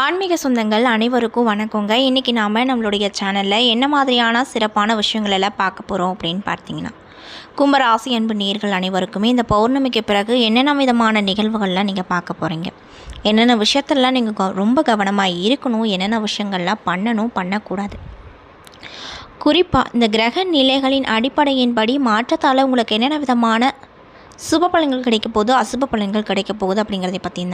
ஆன்மீக சொந்தங்கள் அனைவருக்கும் வணக்கங்க. இன்றைக்கி நாம் நம்மளுடைய சேனலில் என்ன மாதிரியான சிறப்பான விஷயங்கள் எல்லாம் பார்க்க போகிறோம் அப்படின்னு பார்த்தீங்கன்னா கும்பராசி அன்பு நேர்கள் அனைவருக்குமே இந்த பௌர்ணமிக்கு பிறகு என்னென்ன விதமான நிகழ்வுகள்லாம் நீங்கள் பார்க்க போகிறீங்க என்னென்ன விஷயத்தெல்லாம் நீங்கள் க- ரொம்ப கவனமாக இருக்கணும்? என்னென்ன விஷயங்கள்லாம் பண்ணணும்? பண்ணக்கூடாது. குறிப்பாக இந்த கிரக நிலைகளின் அடிப்படையின்படி மாற்றத்தால் உங்களுக்கு என்னென்ன விதமான சுப பலன்கள் கிடைக்க போகுது அசுப பலன்கள் கிடைக்க போகுது அப்படிங்கிறத பற்றி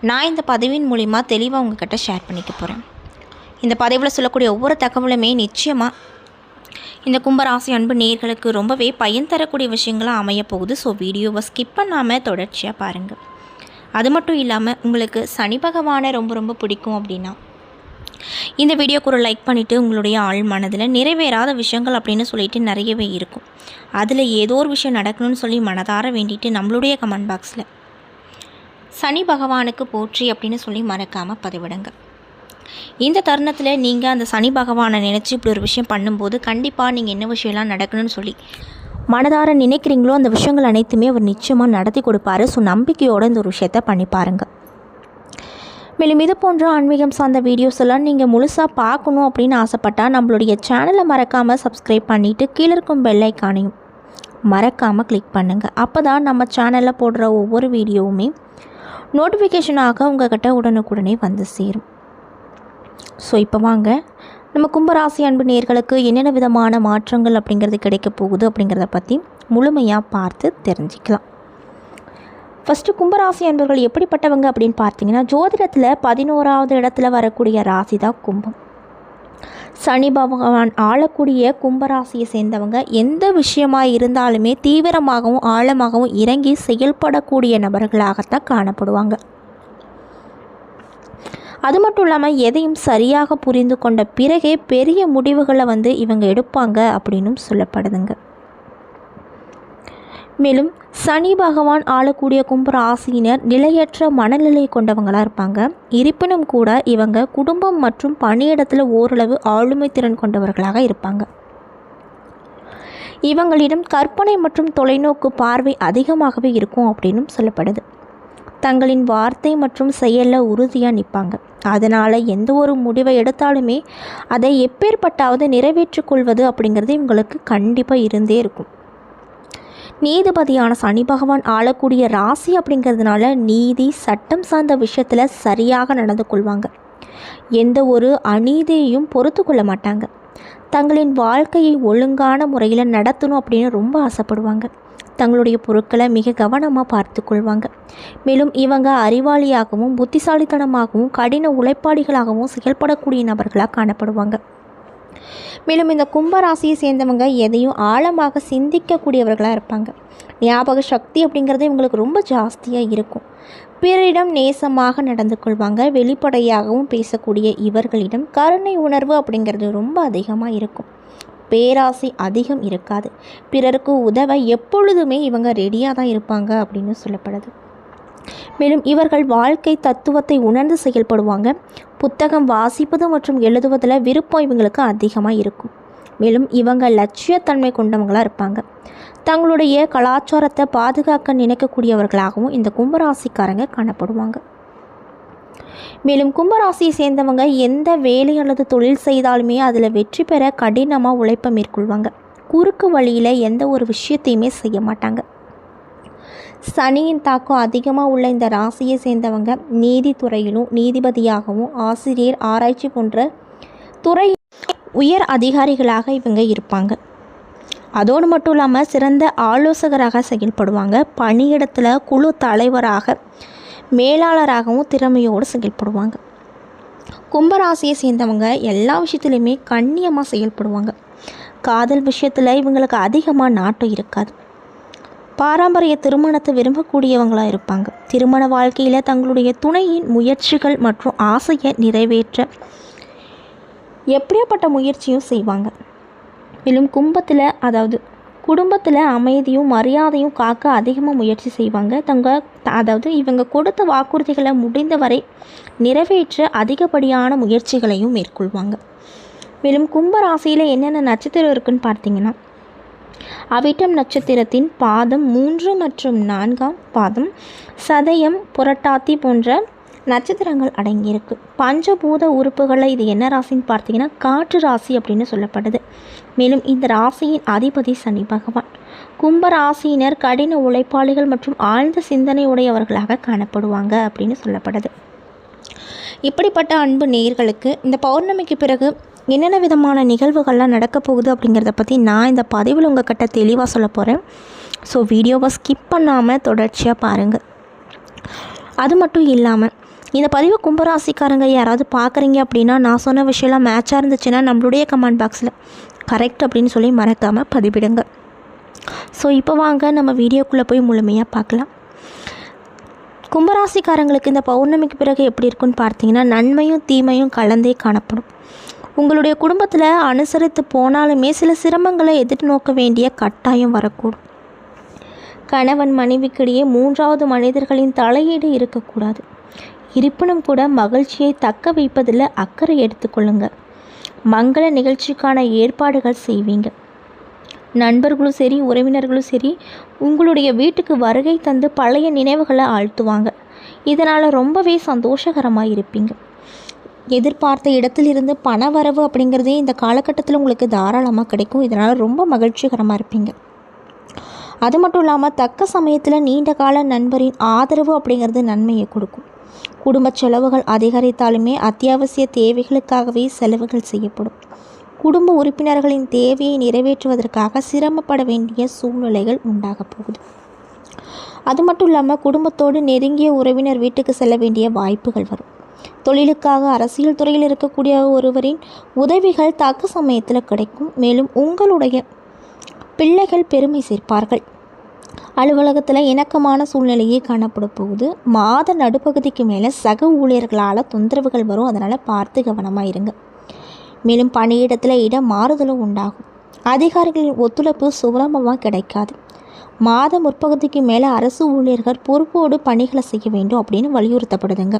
நான் இந்த பதிவின் மூலிமா தெளிவாக உங்ககிட்ட ஷேர் பண்ணிக்க போகிறேன் இந்த பதிவில் சொல்லக்கூடிய ஒவ்வொரு தகவலுமே நிச்சயமாக இந்த கும்பராசி அன்பு நேர்களுக்கு ரொம்பவே பயன் தரக்கூடிய விஷயங்களாக அமைய போகுது. ஸோ வீடியோவை ஸ்கிப் பண்ணாமல் தொடர்ச்சியாக பாருங்கள் அது மட்டும் இல்லாமல் உங்களுக்கு சனி பகவானை ரொம்ப ரொம்ப பிடிக்கும் அப்படின்னா இந்த வீடியோக்கு ஒரு லைக் பண்ணிவிட்டு உங்களுடைய ஆள் மனதில் நிறைவேறாத விஷயங்கள் அப்படின்னு சொல்லிட்டு நிறையவே இருக்கும். அதில் ஏதோ ஒரு விஷயம் நடக்கணும்னு சொல்லி மனதார வேண்டிட்டு நம்மளுடைய கமெண்ட் பாக்ஸில் சனி பகவானுக்கு போற்றி அப்படின்னு சொல்லி மறக்காமல் பதிவிடுங்க. இந்த தருணத்தில் நீங்கள் அந்த சனி பகவானை நினச்சி இப்படி ஒரு விஷயம் பண்ணும்போது கண்டிப்பாக நீங்கள் என்ன விஷயம்லாம் நடக்கணும்னு சொல்லி மனதார நினைக்கிறீங்களோ அந்த விஷயங்கள் அனைத்துமே அவர் நிச்சயமாக நடத்தி கொடுப்பாரு. ஸோ நம்பிக்கையோடு இந்த ஒரு விஷயத்த பண்ணி பாருங்கள் மேலும் இது போன்ற ஆன்மீகம் சார்ந்த வீடியோஸ் எல்லாம் நீங்கள் முழுசாக பார்க்கணும் அப்படின்னு ஆசைப்பட்டால் நம்மளுடைய சேனலை மறக்காமல் சப்ஸ்கிரைப் பண்ணிவிட்டு கீழே இருக்கும் பெல்லைக்கானையும் மறக்காமல் கிளிக் பண்ணுங்கள் அப்போ தான் நம்ம சேனலில் போடுற ஒவ்வொரு வீடியோவுமே நோட்டிஃபிகேஷனாக உங்கள்கிட்ட உடனுக்குடனே வந்து சேரும். ஸோ இப்போ வாங்க. நம்ம கும்பராசி அன்பு நேர்களுக்கு என்னென்ன விதமான மாற்றங்கள் அப்படிங்கிறது கிடைக்க போகுது அப்படிங்கிறத பற்றி முழுமையாக பார்த்து தெரிஞ்சுக்கலாம். ஃபஸ்ட்டு கும்பராசி அன்பர்கள் எப்படிப்பட்டவங்க அப்படின்னு பார்த்தீங்கன்னா ஜோதிடத்தில் பதினோராவது இடத்துல வரக்கூடிய ராசி தான் கும்பம். சனி பகவான் ஆளக்கூடிய கும்பராசியை சேர்ந்தவங்க எந்த விஷயமா இருந்தாலுமே தீவிரமாகவும் ஆழமாகவும் இறங்கி செயல்படக்கூடிய நபர்களாகத்தான் காணப்படுவாங்க. அது மட்டும் இல்லாமல் எதையும் சரியாக புரிந்து கொண்ட பிறகே பெரிய முடிவுகளை வந்து இவங்க எடுப்பாங்க அப்படின்னும் சொல்லப்படுதுங்க. மேலும் சனி பகவான் ஆளக்கூடிய கும்பராசினர் நிலையற்ற மனநிலை கொண்டவங்களாக இருப்பாங்க. இருப்பினும் கூட இவங்க குடும்பம் மற்றும் பணியிடத்தில் ஓரளவு ஆளுமை திறன் கொண்டவர்களாக இருப்பாங்க. இவங்களிடம் கற்பனை மற்றும் தொலைநோக்கு பார்வை அதிகமாகவே இருக்கும் அப்படின்னும் சொல்லப்படுது. தங்களின் வார்த்தை மற்றும் செயலில் உறுதியாக நிற்பாங்க அதனால் எந்த ஒரு முடிவை எடுத்தாலுமே அதை எப்பேற்பட்டாவது நிறைவேற்றிக்கொள்வது அப்படிங்கிறது இவங்களுக்கு கண்டிப்பாக இருந்தே இருக்கும். நீதிபதியான சனி பகவான் ஆளக்கூடிய ராசி அப்படிங்கிறதுனால நீதி சட்டம் சார்ந்த விஷயத்தில் சரியாக நடந்து கொள்வாங்க. எந்த ஒரு அநீதியையும் பொறுத்து கொள்ள மாட்டாங்க. தங்களின் வாழ்க்கையை ஒழுங்கான முறையில் நடத்தணும் அப்படின்னு ரொம்ப ஆசைப்படுவாங்க. தங்களுடைய பொருட்களை மிக கவனமாக பார்த்து கொள்வாங்க. மேலும் இவங்க அறிவாளியாகவும் புத்திசாலித்தனமாகவும் கடின உழைப்பாளிகளாகவும் செயல்படக்கூடிய நபர்களாக காணப்படுவாங்க. மேலும் இந்த கும்பராசியை சேர்ந்தவங்க எதையும் ஆழமாக சிந்திக்கக்கூடியவர்களாக இருப்பாங்க. ஞாபக சக்தி அப்படிங்கிறது இவங்களுக்கு ரொம்ப ஜாஸ்தியாக இருக்கும். பிறரிடம் நேசமாக நடந்து கொள்வாங்க. வெளிப்படையாகவும் பேசக்கூடிய இவர்களிடம் கருணை உணர்வு அப்படிங்கிறது ரொம்ப அதிகமாக இருக்கும். பேராசை அதிகம் இருக்காது. பிறருக்கு உதவ எப்பொழுதுமே இவங்க ரெடியாக தான் இருப்பாங்க அப்படின்னு சொல்லப்படுது. மேலும் இவர்கள் வாழ்க்கை தத்துவத்தை உணர்ந்து செயல்படுவாங்க. புத்தகம் வாசிப்பது மற்றும் எழுதுவதில் விருப்பம் இவங்களுக்கு அதிகமாக இருக்கும். மேலும் இவங்க லட்சியத்தன்மை கொண்டவங்களாக இருப்பாங்க. தங்களுடைய கலாச்சாரத்தை பாதுகாக்க நினைக்கக்கூடியவர்களாகவும் இந்த கும்பராசிக்காரங்க காணப்படுவாங்க. மேலும் கும்பராசியை சேர்ந்தவங்க எந்த வேலை அல்லது தொழில் செய்தாலுமே அதில் வெற்றி பெற கடினமாக உழைப்பை மேற்கொள்வாங்க. குறுக்கு வழியில் எந்த ஒரு விஷயத்தையுமே செய்ய மாட்டாங்க. சனியின் தாக்கம் அதிகமாக உள்ள இந்த ராசியை சேர்ந்தவங்க நீதித்துறையிலும் நீதிபதியாகவும் ஆசிரியர் ஆராய்ச்சி போன்ற துறை உயர் அதிகாரிகளாக இவங்க இருப்பாங்க. அதோடு மட்டும் இல்லாமல் சிறந்த ஆலோசகராக செயல்படுவாங்க. பணியிடத்தில் குழு தலைவராக மேலாளராகவும் திறமையோடு செயல்படுவாங்க. கும்பராசியை சேர்ந்தவங்க எல்லா விஷயத்துலையுமே கண்ணியமாக செயல்படுவாங்க. காதல் விஷயத்தில் இவங்களுக்கு அதிகமாக நாட்டம் இருக்காது. பாரம்பரிய திருமணத்தை விரும்பக்கூடியவங்களாக இருப்பாங்க. திருமண வாழ்க்கையில் தங்களுடைய துணையின் முயற்சிகள் மற்றும் ஆசையை நிறைவேற்ற எப்படியாப்பட்ட முயற்சியும் செய்வாங்க. மேலும் கும்பத்தில் அதாவது குடும்பத்தில் அமைதியும் மரியாதையும் காக்க அதிகமாக முயற்சி செய்வாங்க. தங்க அதாவது இவங்க கொடுத்த வாக்குறுதிகளை முடிந்தவரை நிறைவேற்ற அதிகப்படியான முயற்சிகளையும் மேற்கொள்வாங்க. மேலும் கும்ப ராசியில் என்னென்ன நட்சத்திரம் இருக்குன்னு பார்த்தீங்கன்னா அவிட்டம் நட்சத்திரத்தின் பாதம் மூன்று மற்றும் நான்காம் பாதம் சதயம் புரட்டாத்தி போன்ற நட்சத்திரங்கள் அடங்கியிருக்கு. பஞ்சபூத உறுப்புகளை இது என்ன ராசின்னு பார்த்தீங்கன்னா காற்று ராசி அப்படின்னு சொல்லப்படுது மேலும் இந்த ராசியின் அதிபதி சனி பகவான். கும்ப ராசியினர் கடின உழைப்பாளிகள் மற்றும் ஆழ்ந்த சிந்தனை உடையவர்களாக காணப்படுவாங்க அப்படின்னு சொல்லப்படுது இப்படிப்பட்ட அன்பு நேர்களுக்கு இந்த பௌர்ணமிக்கு பிறகு என்னென்ன விதமான நிகழ்வுகள்லாம் நடக்க போகுது அப்படிங்கிறத பற்றி நான் இந்த பதிவில் உங்ககிட்ட தெளிவாக சொல்ல போகிறேன் ஸோ வீடியோவை ஸ்கிப் பண்ணாமல் தொடர்ச்சியாக பாருங்கள் அது மட்டும் இல்லாமல் இந்த பதிவு கும்பராசிக்காரங்க யாராவது பார்க்குறீங்க அப்படின்னா நான் சொன்ன விஷயம்லாம் மேட்சாக இருந்துச்சுன்னா நம்மளுடைய கமெண்ட் பாக்ஸில் கரெக்ட் அப்படின்னு சொல்லி மறக்காமல் பதிவிடுங்க. ஸோ இப்போ வாங்க நம்ம வீடியோக்குள்ளே போய் முழுமையாக பார்க்கலாம் கும்பராசிக்காரங்களுக்கு இந்த பௌர்ணமிக்கு பிறகு எப்படி இருக்குன்னு பார்த்தீங்கன்னா நன்மையும் தீமையும் கலந்தே காணப்படும். உங்களுடைய குடும்பத்தில் அனுசரித்து போனாலுமே சில சிரமங்களை எதிர்நோக்க வேண்டிய கட்டாயம் வரக்கூடும். கணவன் மனைவிக்கிடையே மூன்றாவது மனிதர்களின் தலையீடு இருக்கக்கூடாது. இருப்பினும் கூட மகிழ்ச்சியை தக்க வைப்பதில் அக்கறை எடுத்துக்கொள்ளுங்க மங்கள நிகழ்ச்சிக்கான ஏற்பாடுகள் செய்வீங்க. நண்பர்களும் சரி உறவினர்களும் சரி உங்களுடைய வீட்டுக்கு வருகை தந்து பழைய நினைவுகளை ஆழ்த்துவாங்க. இதனால் ரொம்பவே சந்தோஷகரமாக இருப்பீங்க. எதிர்பார்த்த இடத்திலிருந்து பண வரவு அப்படிங்கிறதே இந்த காலகட்டத்தில் உங்களுக்கு தாராளமாக கிடைக்கும். இதனால் ரொம்ப மகிழ்ச்சிகரமாக இருப்பீங்க. அது மட்டும் இல்லாமல் தக்க சமயத்தில் நீண்ட கால நண்பரின் ஆதரவு அப்படிங்கிறது நன்மையை கொடுக்கும். குடும்ப செலவுகள் அதிகரித்தாலுமே அத்தியாவசிய தேவைகளுக்காகவே செலவுகள் செய்யப்படும். குடும்ப உறுப்பினர்களின் தேவையை நிறைவேற்றுவதற்காக சிரமப்பட வேண்டிய சூழ்நிலைகள் உண்டாக போகுது. அது மட்டும் இல்லாமல் குடும்பத்தோடு நெருங்கிய உறவினர் வீட்டுக்கு செல்ல வேண்டிய வாய்ப்புகள் வரும். தொழிலுக்காக அரசியல் துறையில் இருக்கக்கூடிய ஒருவரின் உதவிகள் தக்க சமயத்தில் கிடைக்கும். மேலும் உங்களுடைய பிள்ளைகள் பெருமை சேர்ப்பார்கள். அலுவலகத்தில் இணக்கமான சூழ்நிலையே காணப்படும் போகுது. மாத நடுப்பகுதிக்கு மேலே சக ஊழியர்களால் தொந்தரவுகள் வரும். அதனால் பார்த்து கவனமாக இருங்க. மேலும் பணியிடத்தில் இடம் மாறுதலும் உண்டாகும். அதிகாரிகளின் ஒத்துழைப்பு சுலபமாக கிடைக்காது. மாத முற்பகுதிக்கு மேலே அரசு ஊழியர்கள் பொறுப்போடு பணிகளை செய்ய வேண்டும் அப்படின்னு வலியுறுத்தப்படுதுங்க.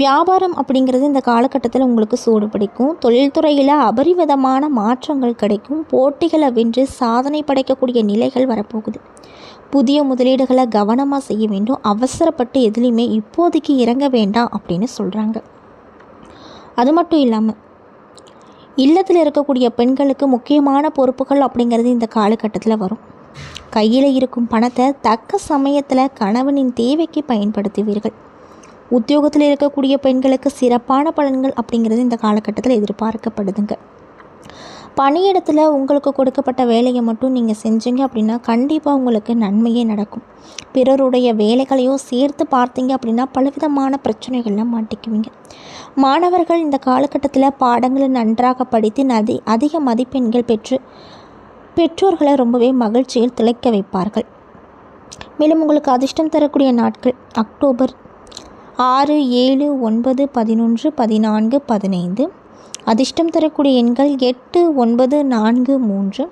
வியாபாரம் அப்படிங்கிறது இந்த காலகட்டத்தில் உங்களுக்கு சூடு பிடிக்கும். தொழில்துறையில் அபரிவிதமான மாற்றங்கள் கிடைக்கும். போட்டிகளை வென்று சாதனை படைக்கக்கூடிய நிலைகள் வரப்போகுது. புதிய முதலீடுகளை கவனமாக செய்ய வேண்டும். அவசரப்பட்டு எதுலேயுமே இப்போதைக்கு இறங்க வேண்டாம் அப்படின்னு சொல்கிறாங்க அது மட்டும் இல்லாமல் இல்லத்தில் இருக்கக்கூடிய பெண்களுக்கு முக்கியமான பொறுப்புகள் அப்படிங்கிறது இந்த காலகட்டத்தில் வரும். கையில் இருக்கும் பணத்தை தக்க சமயத்தில் கணவனின் தேவைக்கு பயன்படுத்துவீர்கள். உத்தியோகத்தில் இருக்கக்கூடிய பெண்களுக்கு சிறப்பான பலன்கள் அப்படிங்கிறது இந்த காலகட்டத்தில் எதிர்பார்க்கப்படுதுங்க. பணியிடத்தில் உங்களுக்கு கொடுக்கப்பட்ட வேலையை மட்டும் நீங்கள் செஞ்சீங்க அப்படின்னா கண்டிப்பாக உங்களுக்கு நன்மையே நடக்கும். பிறருடைய வேலைகளையும் சேர்த்து பார்த்தீங்க அப்படின்னா பலவிதமான பிரச்சனைகள்லாம் மாட்டிக்குவீங்க. மாணவர்கள் இந்த காலகட்டத்தில் பாடங்களை நன்றாக படித்து நதி அதிக மதிப்பெண்கள் பெற்று பெற்றோர்களை ரொம்பவே மகிழ்ச்சியில் திளைக்க வைப்பார்கள். மேலும் உங்களுக்கு அதிர்ஷ்டம் தரக்கூடிய நாட்கள் அக்டோபர் ஆறு ஏழு ஒன்பது பதினொன்று பதினான்கு பதினைந்து. அதிர்ஷ்டம் தரக்கூடிய எண்கள் எட்டு ஒன்பது நான்கு மூன்று.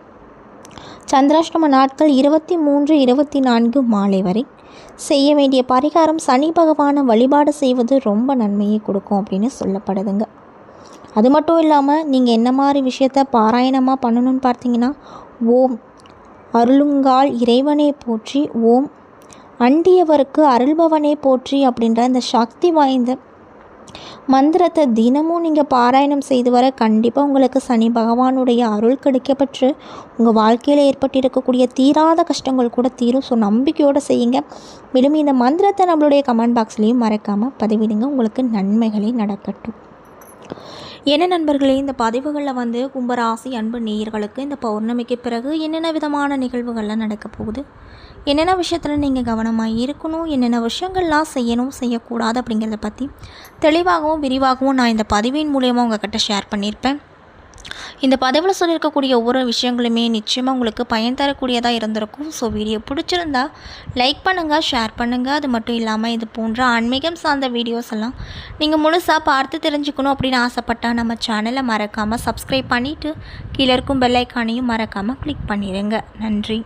சந்திராஷ்டம நாட்கள் இருபத்தி மூன்று இருபத்தி நான்கு மாலை வரை. செய்ய வேண்டிய பரிகாரம் சனி பகவானை வழிபாடு செய்வது ரொம்ப நன்மையை கொடுக்கும் அப்படின்னு சொல்லப்படுதுங்க. அது மட்டும் இல்லாமல் நீங்கள் என்ன மாதிரி விஷயத்த பாராயணமாக பண்ணணும்னு பார்த்தீங்கன்னா ஓம் அருளுங்கால் இறைவனை போற்றி ஓம் அண்டியவருக்கு அருள்பவனே போற்றி அப்படின்ற அந்த சக்தி வாய்ந்த மந்திரத்தை தினமும் நீங்கள் பாராயணம் செய்து வர கண்டிப்பாக உங்களுக்கு சனி பகவானுடைய அருள் கிடைக்கப்பட்டு உங்கள் வாழ்க்கையில் ஏற்பட்டிருக்கக்கூடிய தீராத கஷ்டங்கள் கூட தீரும். ஸோ நம்பிக்கையோடு செய்யுங்க. மேலும் இந்த மந்திரத்தை நம்மளுடைய கமெண்ட் பாக்ஸ்லேயும் மறக்காமல் பதிவிடுங்க. உங்களுக்கு நன்மைகளே நடக்கட்டும். என்ன நண்பர்களே இந்த பதிவுகளில் வந்து கும்பராசி அன்பு நேயர்களுக்கு இந்த பௌர்ணமிக்கு பிறகு என்னென்ன விதமான நிகழ்வுகள்லாம் நடக்க போகுது? என்னென்ன விஷயத்தில் நீங்கள் கவனமாக இருக்கணும் என்னென்ன விஷயங்கள்லாம் செய்யணும் செய்யக்கூடாது அப்படிங்கிறத பற்றி தெளிவாகவும் விரிவாகவும் நான் இந்த பதிவின் மூலயமா உங்ககிட்ட ஷேர் பண்ணியிருப்பேன். இந்த பதிவில் சொல்லியிருக்கக்கூடிய ஒவ்வொரு விஷயங்களுமே நிச்சயமாக உங்களுக்கு பயன் தரக்கூடியதாக இருந்திருக்கும். ஸோ வீடியோ பிடிச்சிருந்தா லைக் பண்ணுங்கள் ஷேர் பண்ணுங்கள் அது மட்டும் இல்லாமல் இது போன்ற ஆன்மீகம் சார்ந்த வீடியோஸ் எல்லாம் நீங்கள் முழுசாக பார்த்து தெரிஞ்சுக்கணும் அப்படின்னு ஆசைப்பட்டால் நம்ம சேனலை மறக்காமல் சப்ஸ்கிரைப் பண்ணிவிட்டு கீழே இருக்கும் பெல்லைக்கானையும் மறக்காமல் கிளிக் பண்ணிடுங்க நன்றி.